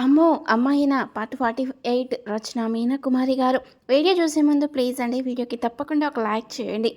అమ్మో అమ్మాయిన part forty eight Rachana Meena Kumari garu. Video చూసే ముందు ప్లీజ్ అండి వీడియోకి తప్పకుండా ఒక లైక్ చేయండి.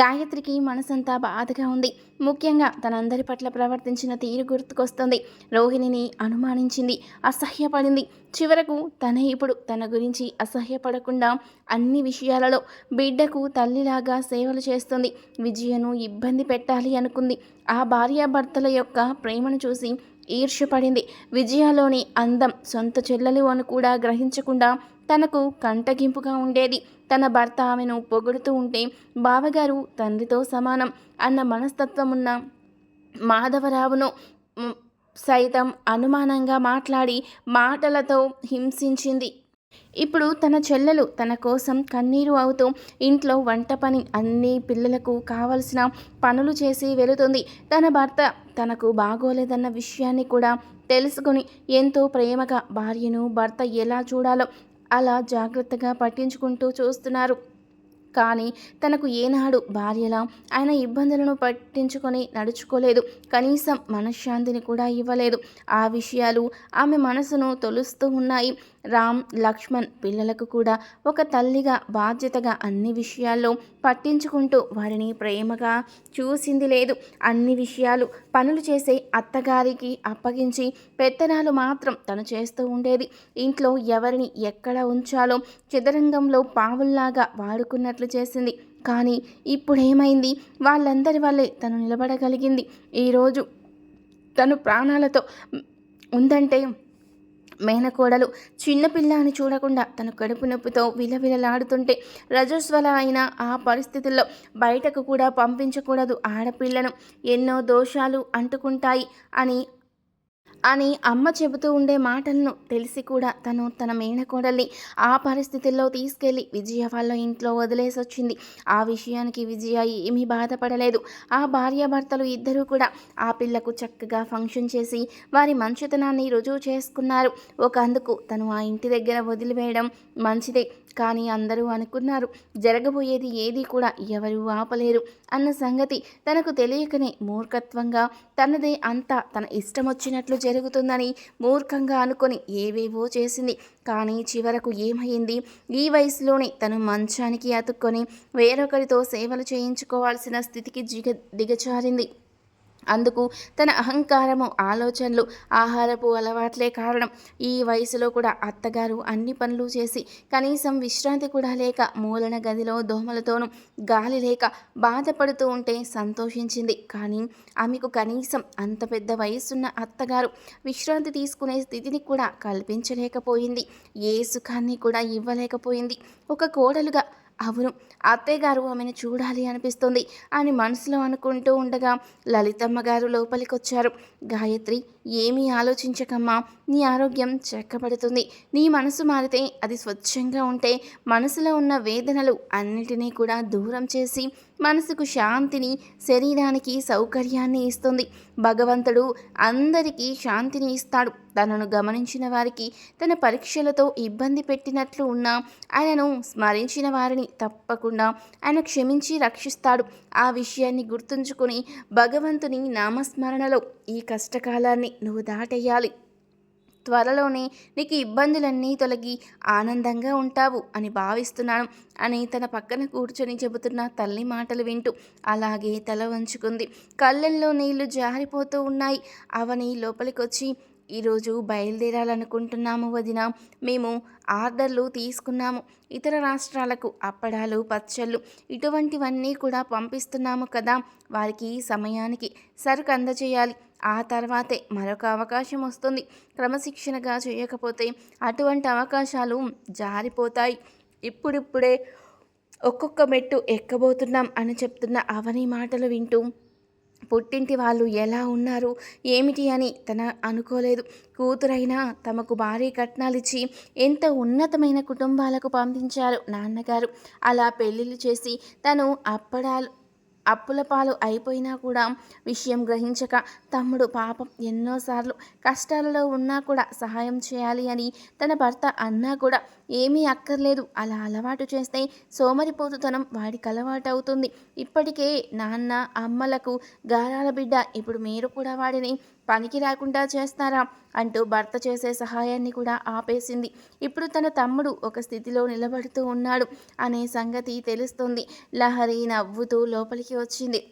గాయత్రికి మనసంతా బాధగా ఉంది. ముఖ్యంగా తనందరి పట్ల ప్రవర్తించిన తీరు గుర్తుకొస్తుంది. రోహిణిని అనుమానించింది అసహ్యపడింది. చివరకు తనే ఇప్పుడు తన గురించి అసహ్యపడకుండా అన్ని విషయాలలో బిడ్డకు తల్లిలాగా సేవలు చేస్తుంది. విజయను ఇబ్బంది పెట్టాలి అనుకుంది. ఆ భార్యాభర్తల యొక్క ప్రేమను చూసి ఈర్ష్యపడింది. విజయలోని అందం సొంత చెల్లెలు అని కూడా గ్రహించకుండా తనకు కంటగింపుగా ఉండేది. తన భర్త ఆమెను పొగుడుతూ ఉంటే బావగారు తండ్రితో సమానం అన్న మనస్తత్వం ఉన్న మాధవరావును సైతం అనుమానంగా మాట్లాడి మాటలతో హింసించింది. ఇప్పుడు తన చెల్లెలు తన కోసం కన్నీరు అవుతూ ఇంట్లో వంట పని అన్ని పిల్లలకు కావలసిన పనులు చేసి వెళుతుంది. తన భర్త తనకు బాగోలేదన్న విషయాన్ని కూడా తెలుసుకుని ఎంతో ప్రేమగా భార్యను భర్త ఎలా చూడాలో అలా జాగ్రత్తగా పట్టించుకుంటూ చూస్తున్నారు. కానీ తనకు ఏనాడు భార్యలా ఆయన ఇబ్బందులను పట్టించుకొని నడుచుకోలేదు. కనీసం మనశ్శాంతిని కూడా ఇవ్వలేదు. ఆ విషయాలు ఆమె మనసును తొలుస్తూ ఉన్నాయి. రామ్ లక్ష్మణ్ పిల్లలకు కూడా ఒక తల్లిగా బాధ్యతగా అన్ని విషయాల్లో పట్టించుకుంటూ వారిని ప్రేమగా చూసింది లేదు. అన్ని విషయాలు పనులు చేసే అత్తగారికి అప్పగించి పెత్తనాలు మాత్రం తను చేస్తూ ఉండేది. ఇంట్లో ఎవరిని ఎక్కడ ఉంచాలో చదరంగంలో పావుల్లాగా వాడుకున్నట్లు చేసింది. కానీ ఇప్పుడేమైంది? వాళ్ళందరి వల్లే తను నిలబడగలిగింది. ఈరోజు తను ప్రాణాలతో ఉందంటే మేనకోడలు చిన్నపిల్ల అని చూడకుండా తన కడుపు నొప్పితో విలవిలలాడుతుంటే రజస్వల అయిన ఆ పరిస్థితుల్లో బయటకు కూడా పంపించకూడదు ఆడపిల్లను. ఎన్నో దోషాలు అంటుకుంటాయి అని అని అమ్మ చెబుతూ ఉండే మాటలను తెలిసి కూడా తను తన మేనకోడల్ని ఆ పరిస్థితుల్లో తీసుకెళ్ళి విజయ వాళ్ళ ఇంట్లో వదిలేసి వచ్చింది. ఆ విషయానికి విజయ ఏమీ బాధపడలేదు. ఆ భార్యాభర్తలు ఇద్దరూ కూడా ఆ పిల్లకు చక్కగా ఫంక్షన్ చేసి వారి మంచితనాన్ని రుజువు చేసుకున్నారు. ఒక అందుకు తను ఆ ఇంటి దగ్గర వదిలివేయడం మంచిదే కానీ అందరూ అనుకున్నారు జరగబోయేది ఏది కూడా ఎవరూ ఆపలేరు అన్న సంగతి తనకు తెలియకనే మూర్ఖత్వంగా తనదే అంతా తన ఇష్టం వచ్చినట్లు జరుగుతుందని మూర్ఖంగా అనుకొని ఏవేవో చేసింది. కానీ చివరకు ఏమైంది? ఈ వయసులోనే తను మంచానికి అతుక్కొని వేరొకరితో సేవలు చేయించుకోవాల్సిన స్థితికి దిగ దిగచారింది అందుకు తన అహంకారము ఆలోచనలు ఆహారపు అలవాట్లే కారణం. ఈ వయసులో కూడా అత్తగారు అన్ని పనులు చేసి కనీసం విశ్రాంతి కూడా లేక మూలన గదిలో దోమలతోనూ గాలి లేక బాధపడుతూ ఉంటే సంతోషించింది. కానీ ఆమెకు కనీసం అంత పెద్ద వయసున్న అత్తగారు విశ్రాంతి తీసుకునే స్థితిని కూడా కల్పించలేకపోయింది. ఏ సుఖాన్ని కూడా ఇవ్వలేకపోయింది. ఒక కోడలుగా అవును అత్తయ్యగారు ఆమెను చూడాలి అనిపిస్తుంది అని మనసులో అనుకుంటూ ఉండగా లలితమ్మ గారు లోపలికొచ్చారు. గాయత్రి ఏమీ ఆలోచించకమ్మా నీ ఆరోగ్యం చెక్కబడుతుంది. నీ మనసు మారితే అది స్వచ్ఛంగా ఉంటే మనసులో ఉన్న వేదనలు అన్నిటినీ కూడా దూరం చేసి మనసుకు శాంతిని శరీరానికి సౌకర్యాన్ని ఇస్తుంది. భగవంతుడు అందరికీ శాంతిని ఇస్తాడు. తనను గమనించిన వారికి తన పరీక్షలతో ఇబ్బంది పెట్టినట్లు ఉన్నా ఆయనను స్మరించిన వారిని తప్పకుండా ఆయన క్షమించి రక్షిస్తాడు. ఆ విషయాన్ని గుర్తుంచుకొని భగవంతుని నామస్మరణలో ఈ కష్టకాలాన్ని నువ్వు దాటేయాలి. త్వరలోనే నీకు ఇబ్బందులన్నీ తొలగి ఆనందంగా ఉంటావు అని భావిస్తున్నాను. అని తన పక్కన కూర్చొని చెబుతున్న తల్లి మాటలు వింటూ అలాగే తల వంచుకుంది. కళ్ళల్లో నీళ్ళు జారిపోతూ ఉన్నాయి. అవని లోపలికొచ్చి ఈరోజు బయలుదేరాలనుకుంటున్నాము వదిన. మేము ఆర్డర్లు తీసుకున్నాము. ఇతర రాష్ట్రాలకు అప్పడాలు పచ్చళ్ళు ఇటువంటివన్నీ కూడా పంపిస్తున్నాము కదా. వారికి సమయానికి సరుకు అందజేయాలి. ఆ తర్వాతే మరొక అవకాశం వస్తుంది. క్రమశిక్షణగా చేయకపోతే అటువంటి అవకాశాలు జారిపోతాయి. ఇప్పుడిప్పుడే ఒక్కొక్క మెట్టు ఎక్కబోతున్నాం అని చెప్తున్న అవని మాటలు వింటూ పుట్టింటి వాళ్ళు ఎలా ఉన్నారు? ఏమిటి అని తన అనుకోలేదు. కూతురైనా తమకు భారీ కట్నాలిచ్చి ఎంత ఉన్నతమైన కుటుంబాలకు పంపించారు నాన్నగారు. అలా పెళ్ళిళ్ళు చేసి తను అప్పడాలు అప్పుల పాలు అయిపోయినా కూడా విషయం గ్రహించక తమ్ముడు పాపం ఎన్నోసార్లు కష్టాలలో ఉన్నా కూడా సహాయం చేయాలి అని తన భర్త అన్నా కూడా ఏమీ అక్కర్లేదు. అలా అలవాటు చేస్తే సోమరిపోతుతనం వాడికి అలవాటు అవుతుంది ఇప్పటికే నాన్న అమ్మలకు గారాల బిడ్డ ఇప్పుడు మీరు కూడా వాడిని పనికి రాకుండా చేస్తారా అంటూ భర్త చేసే సహాయాన్ని కూడా ఆపేసింది. ఇప్పుడు తన తమ్ముడు ఒక స్థితిలో నిలబడుతూ ఉన్నాడు అనే సంగతి తెలుస్తుంది. లహరి నవ్వుతూ లోపలికి వచ్చింది.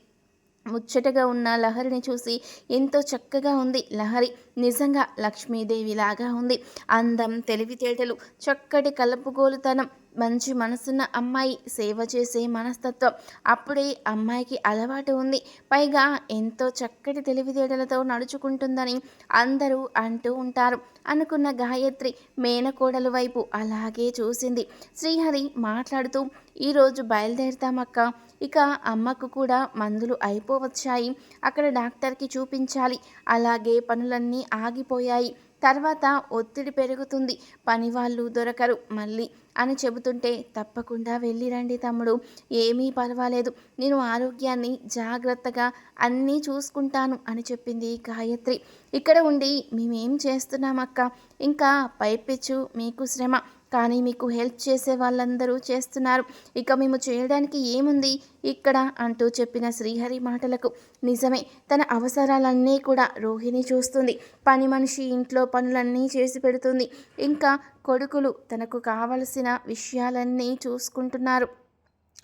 ముచ్చటగా ఉన్న లహరిని చూసి ఎంతో చక్కగా ఉంది లహరి. నిజంగా లక్ష్మీదేవి లాగా ఉంది. అందం తెలివితేటలు చక్కటి కలుపుగోలుతనం మంచి మనసున్న అమ్మాయి సేవ చేసే మనస్తత్వం. అప్పుడే అమ్మాయికి అలవాటు ఉంది. పైగా ఎంతో చక్కటి తెలివితేటలతో నడుచుకుంటుందని అందరూ అంటూ ఉంటారు. అనుకున్న గాయత్రి మేనకోడలు వైపు అలాగే చూసింది. శ్రీహరి మాట్లాడుతూ ఈరోజు బయలుదేరుతామక్క. ఇక అమ్మకు కూడా మందులు అయిపోవచ్చాయి. అక్కడ డాక్టర్కి చూపించాలి. అలాగే పనులన్నీ ఆగిపోయాయి. తర్వాత ఒత్తిడి పెరుగుతుంది. పని వాళ్ళు దొరకరు. మళ్ళీ అని చెబుతుంటే తప్పకుండా వెళ్ళిరండి తమ్ముడు. ఏమీ పర్వాలేదు. నేను ఆరోగ్యాన్ని జాగ్రత్తగా అన్నీ చూసుకుంటాను అని చెప్పింది గాయత్రి. ఇక్కడ ఉండి మేమేం చేస్తున్నామక్క? ఇంకా పైపెచ్చు మీకు శ్రమ. కానీ మీకు హెల్ప్ చేసే వాళ్ళందరూ చేస్తున్నారు. ఇక మేము చేయడానికి ఏముంది? ఇక్కడ అంటూ చెప్పిన శ్రీహరి మాటలకు నిజమే. తన అవసరాలన్నీ కూడా రోహిణి చూస్తుంది. పని మనిషి ఇంట్లో పనులన్నీ చేసి పెడుతుంది. ఇంకా కొడుకులు తనకు కావలసిన విషయాలన్నీ చూసుకుంటున్నారు.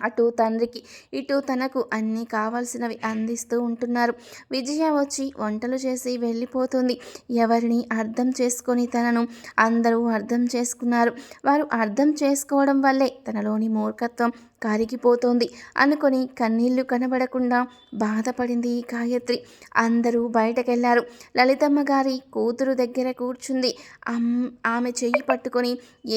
అటు తండ్రికి ఇటు తనకు అన్నీ కావాల్సినవి అందిస్తూ ఉంటున్నారు. విజయ వచ్చి వంటలు చేసి వెళ్ళిపోతుంది. ఎవరిని అర్థం చేసుకొని తనను అందరూ అర్థం చేసుకున్నారు. వారు అర్థం చేసుకోవడం వల్లే తనలోని మూర్ఖత్వం కరిగిపోతోంది. అనుకొని కన్నీళ్ళు కనబడకుండా బాధపడింది గాయత్రి. అందరూ బయటకెళ్ళారు. లలితమ్మ గారి కూతురు దగ్గర కూర్చుంది. ఆమె చెయ్యి పట్టుకొని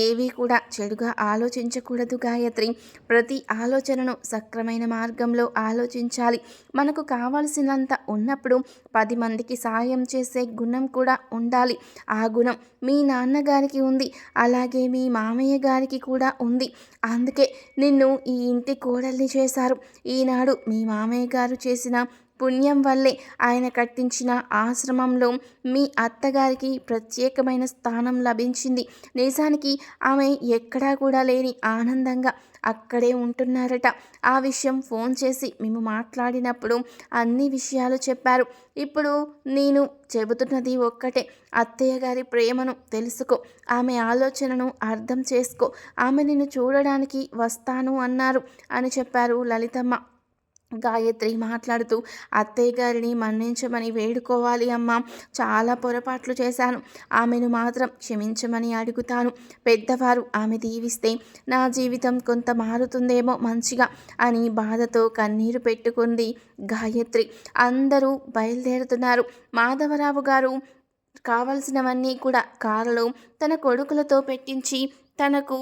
ఏవీ కూడా చెడుగా ఆలోచించకూడదు గాయత్రి. ప్రతి ఆలోచనను సక్రమైన మార్గంలో ఆలోచించాలి. మనకు కావాల్సినంత ఉన్నప్పుడు పది మందికి సాయం చేసే గుణం కూడా ఉండాలి. ఆ గుణం మీ నాన్నగారికి ఉంది. అలాగే మీ మామయ్య గారికి కూడా ఉంది. అందుకే నిన్ను ఈ ఈ ఇంటి కోడల్ని చేశారు. ఈనాడు మీ మామయ్య గారు చేసిన పుణ్యం వల్లే ఆయన కట్టించిన ఆశ్రమంలో మీ అత్తగారికి ప్రత్యేకమైన స్థానం లభించింది. నిజానికి ఆమె ఎక్కడా కూడా లేని ఆనందంగా అక్కడే ఉంటున్నారట. ఆ విషయం ఫోన్ చేసి మేము మాట్లాడినప్పుడు అన్ని విషయాలు చెప్పారు. ఇప్పుడు నేను చెబుతున్నది ఒక్కటే. అత్తయ్య గారి ప్రేమను తెలుసుకో. ఆమె ఆలోచనను అర్థం చేసుకో. ఆమె నిన్ను చూడడానికి వస్తాను అన్నారు అని చెప్పారు లలితమ్మ. గాయత్రి మాట్లాడుతూ అత్తయ్య గారిని మన్నించమని వేడుకోవాలి అమ్మ. చాలా పొరపాట్లు చేశాను. ఆమెను మాత్రం క్షమించమని అడుగుతాను. పెద్దవారు ఆమె దీవిస్తే నా జీవితం కొంత మారుతుందేమో మంచిగా అని బాధతో కన్నీరు పెట్టుకుంది గాయత్రి. అందరూ బయలుదేరుతున్నారు. మాధవరావు గారు కావలసినవన్నీ కూడా కారులో తన కొడుకులతో పెట్టించి తనకు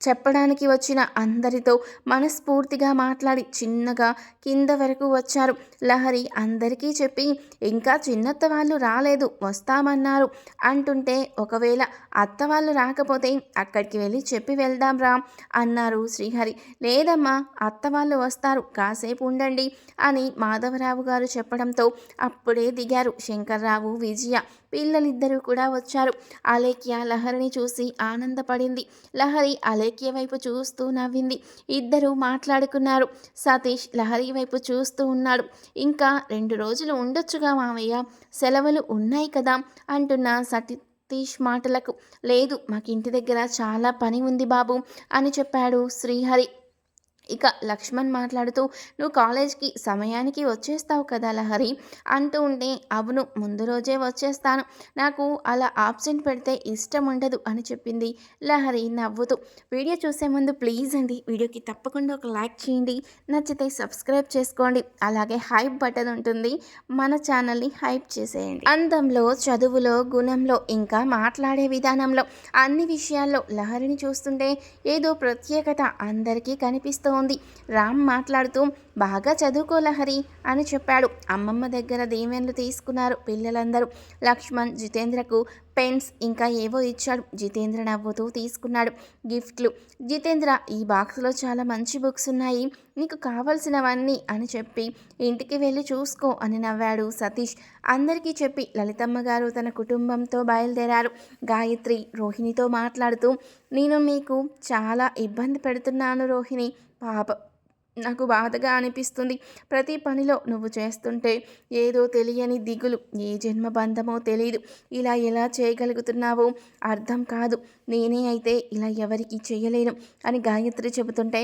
చెప్పడానికి వచ్చిన అందరితో మనస్ఫూర్తిగా మాట్లాడి చిన్నగా కింద వరకు వచ్చారు. లహరి అందరికీ చెప్పి ఇంకా చిన్నత్త వాళ్ళు రాలేదు వస్తామన్నారు. అంటుంటే ఒకవేళ అత్త వాళ్ళు రాకపోతే అక్కడికి వెళ్ళి చెప్పి వెళ్దాం రా అన్నారు శ్రీహరి. లేదమ్మా అత్త వాళ్ళు వస్తారు కాసేపు ఉండండి అని మాధవరావు గారు చెప్పడంతో అప్పుడే దిగారు శంకర్రావు విజయ పిల్లలిద్దరూ కూడా వచ్చారు. అలేఖ్య లహరిని చూసి ఆనందపడింది. లహరి అలేఖ్య వైపు చూస్తూ నవ్వింది. ఇద్దరు మాట్లాడుకున్నారు. సతీష్ లహరి వైపు చూస్తూ ఉన్నాడు. ఇంకా రెండు రోజులు ఉండొచ్చుగా మామయ్య. సెలవులు ఉన్నాయి కదా అంటున్న సతీష్ మాటలకు. లేదు మాకు ఇంటి దగ్గర చాలా పని ఉంది బాబు అని చెప్పాడు శ్రీహరి. ఇక లక్ష్మణ్ మాట్లాడుతూ నువ్వు కాలేజ్కి సమయానికి వచ్చేస్తావు కదా లహరి అంటూ ఉంటే అవును ముందు రోజే వచ్చేస్తాను. నాకు అలా ఆబ్సెంట్ పెడితే ఇష్టం ఉండదు అని చెప్పింది లహరి నవ్వుతూ. వీడియో చూసే ముందు ప్లీజ్ అండి వీడియోకి తప్పకుండా ఒక లైక్ చేయండి. నచ్చితే సబ్స్క్రైబ్ చేసుకోండి. అలాగే హైప్ బటన్ ఉంటుంది. మన ఛానల్ని హైప్ చేసేయండి. అందంలో చదువులో గుణంలో ఇంకా మాట్లాడే విధానంలో అన్ని విషయాల్లో లహరిని చూస్తుంటే ఏదో ప్రత్యేకత అందరికీ కనిపిస్తూ ఉంది రామ్ మాట్లాడుతూ బాగా చదువుకో లహరి అని చెప్పాడు. అమ్మమ్మ దగ్గర దీవెన్లు తీసుకున్నారు పిల్లలందరూ. లక్ష్మణ్ జితేంద్రకు పెన్స్ ఇంకా ఏవో ఇచ్చాడు. జితేంద్ర నవ్వుతూ తీసుకున్నాడు గిఫ్ట్లు. జితేంద్ర ఈ బాక్స్లో చాలా మంచి బుక్స్ ఉన్నాయి. నీకు కావలసినవన్నీ అని చెప్పి ఇంటికి వెళ్ళి చూసుకో అని నవ్వాడు సతీష్. అందరికీ చెప్పి లలితమ్మ గారు తన కుటుంబంతో బయలుదేరారు. గాయత్రి రోహిణితో మాట్లాడుతూ నేను మీకు చాలా ఇబ్బంది పెడుతున్నాను రోహిణి. పాప నాకు బాధగా అనిపిస్తుంది. ప్రతి పనిలో నువ్వు చేస్తుంటే ఏదో తెలియని దిగులు ఏ జన్మ బంధమో తెలియదు ఇలా ఎలా చేయగలుగుతున్నావో? అర్థం కాదు. నేనే అయితే ఇలా ఎవరికి చేయలేను అని గాయత్రి చెబుతుంటే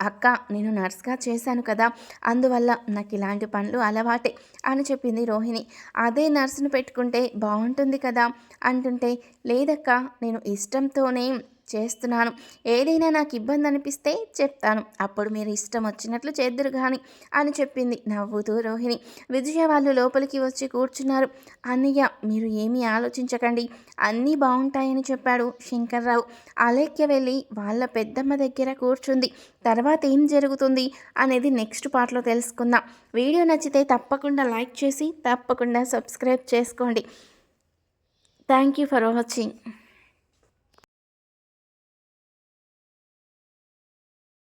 అక్క నేను నర్స్గా చేశాను కదా అందువల్ల నాకు ఇలాంటి పనులు అలవాటే అని చెప్పింది రోహిణి. అదే నర్సును పెట్టుకుంటే బాగుంటుంది కదా అంటుంటే లేదక్క నేను ఇష్టంతోనే చేస్తున్నాను. ఏదైనా నాకు ఇబ్బంది అనిపిస్తే చెప్తాను. అప్పుడు మీరు ఇష్టం వచ్చినట్లు చేద్దరు కానీ అని చెప్పింది నవ్వుతూ రోహిణి. విజయ వాళ్ళు లోపలికి వచ్చి కూర్చున్నారు. అన్నయ్య మీరు ఏమీ ఆలోచించకండి. అన్నీ బాగుంటాయని చెప్పాడు శంకర్రావు. అలేఖ్య వెళ్ళి వాళ్ళ పెద్దమ్మ దగ్గర కూర్చుంది. తర్వాత ఏం జరుగుతుంది అనేది నెక్స్ట్ పార్ట్లో తెలుసుకుందాం. వీడియో నచ్చితే తప్పకుండా లైక్ చేసి తప్పకుండా సబ్స్క్రైబ్ చేసుకోండి. Thank you for watching.